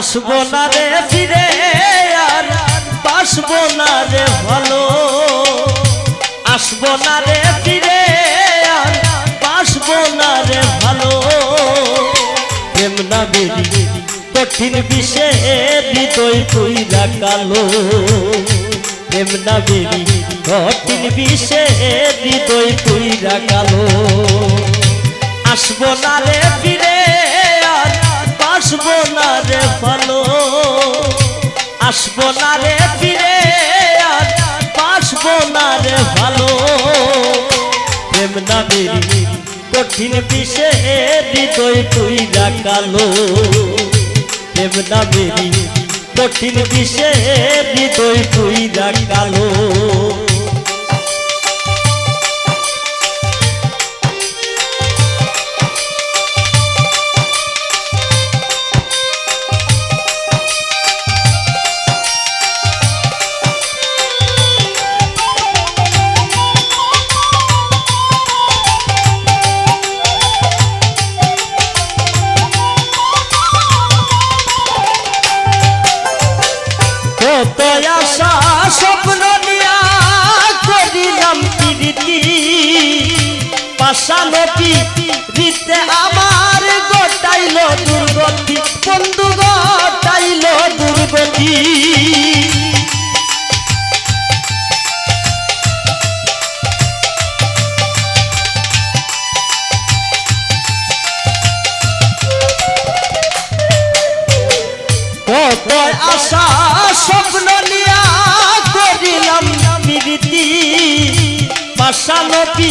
আসব না রে ফিরে আর বাসবো না রে ভালো। আসব না রে ফিরে আর বাসবো না রে ভালো। প্রেম না বেরি কঠিন বিষে হৃদয় তুই রাখালো প্রেম না বেরি কঠিন বিষে হৃদয় তুই রাখালো আসব না রে ফিরে বাসবো না রে ভালো আসব না রে ফিরে আর বাসবো না রে ভালো। প্রেম না বেরি, কঠিন বিষে হৃদয় তুই রাখালো। প্রেম না বেরি, কঠিন বিষে হৃদয় তুই রাখালো। পাশানতি দিতে আমার গোটাইল দুর্গতি। বন্ধু গোটাইল দুর্গতি। কত আশা স্বপ্ন নিয়া করিলাম প্রীতি পাশানতি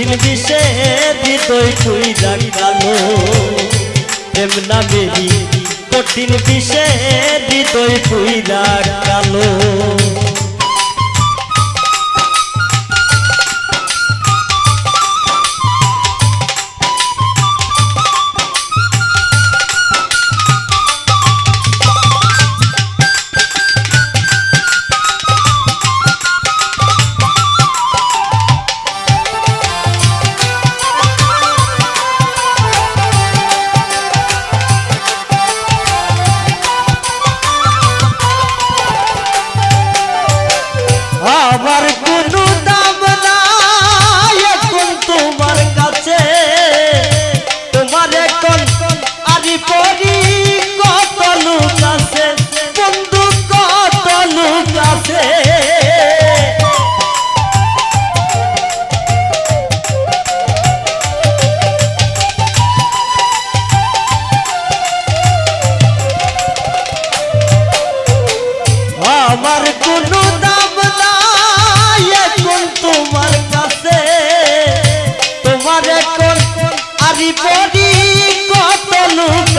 কঠিন বিষে হৃদয় তুই রাখালো প্রেম না মেরি কঠিন বিষে দিতই তুই রাখালো কোনো দাম নাই, এখন তোমার কাছে। তোমার এখন আরি পরি কত লোক আছে বন্ধু কত লোক আমার কোনো দাম পরি কত লোক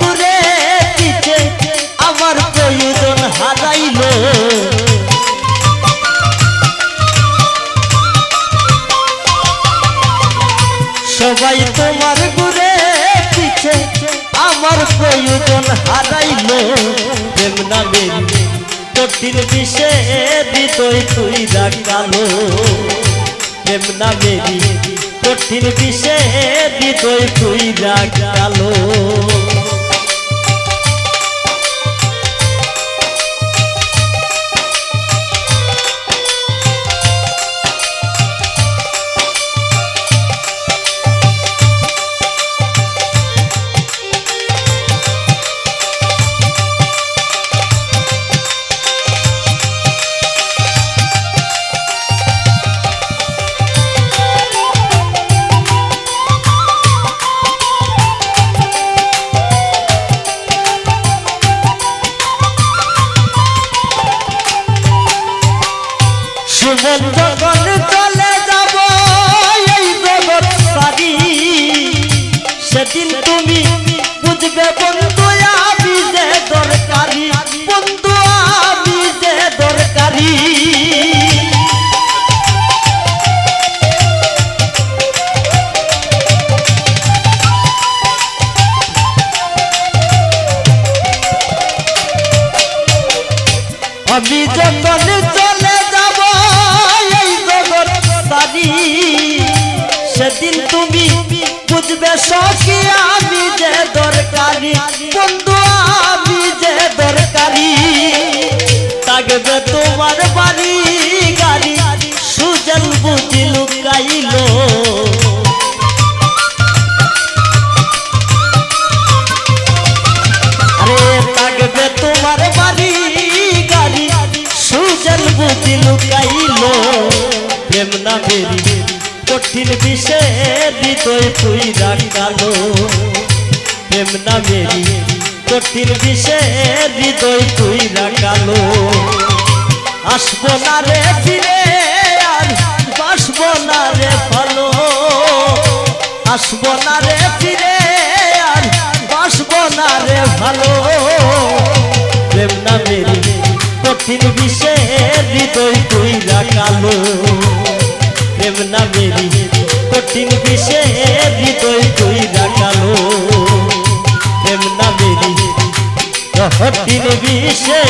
ঘুরে আমার প্রয়োজন হারাইলো। সবাই তোমার ঘুরে পিছে, আমার প্রয়োজন হারাইল। প্রেম কঠিন বিষে বিতই তুই রাখালো প্রেম মেরি কঠিন বিষে বিতই তুই রাখালো যখন চলে যাব, এই জগৎ সারি থাকবে বন্ধু, আমি যে দরকারি, বন্ধু, আমি যে দরকারি। আমি যখন তুমি বুঝবে সখী আমি যে দরকারি। বন্ধু আমি যে দরকারি। থাকবে তোমার বাড়ি তুই রাখালো প্রেম না বেরি কঠিন বিষে হৃদয় তুই রাখালো আসব না রে ফিরে আর বাসবো না রে ভালো আসব না রে ফিরে আর বাসবো না রে ভালো। প্রেম না মেরি কঠিন বিষে হৃদয় তুই রাখালো প্রেম না কঠিন বিষে হৃদয় তুই ডাকালো প্রেম না মেরি কঠিন বিষে